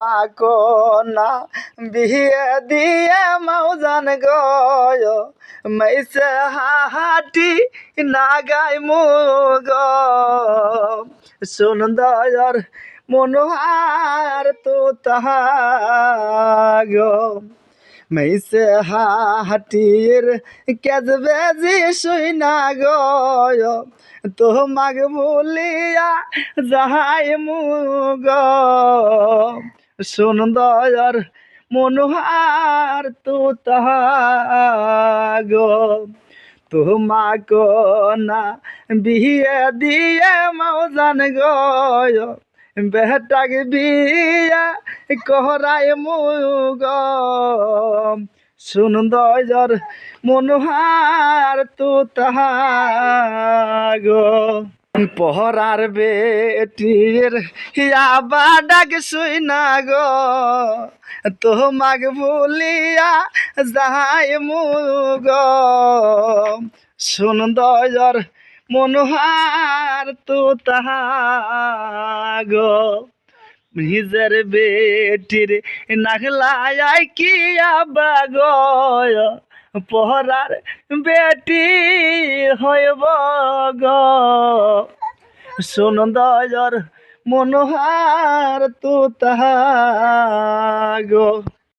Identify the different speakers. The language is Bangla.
Speaker 1: না বিয়ে দিয়ে মৌজান গয় মেসে হাহাটি না গাই মুগ। সুন্দর মনোহার তো তাহাগ মেসে হাটির কেজবে জি শুই না গয় তোমাক বলিয়া যাহাই মুগ। সুন্দর মনোহার তো তাহাগ। তোমাক না বিয়ে দিয়ে মৌজান গয়। বেটাক বিয়া কহরায় মুগ। সুন্দর মনোহার তো তাহাগ। পহরার বেটির আবা ডাক শুই গো। তোমাক ভুলিয়া যাই মুগ সুন্দর মনোহার তো তাহাগ নিজের বেটির নাগলায় কি আবা গয় পহরার বেটি হইব গ। সুন্দর মনোহার তো তাহাগ।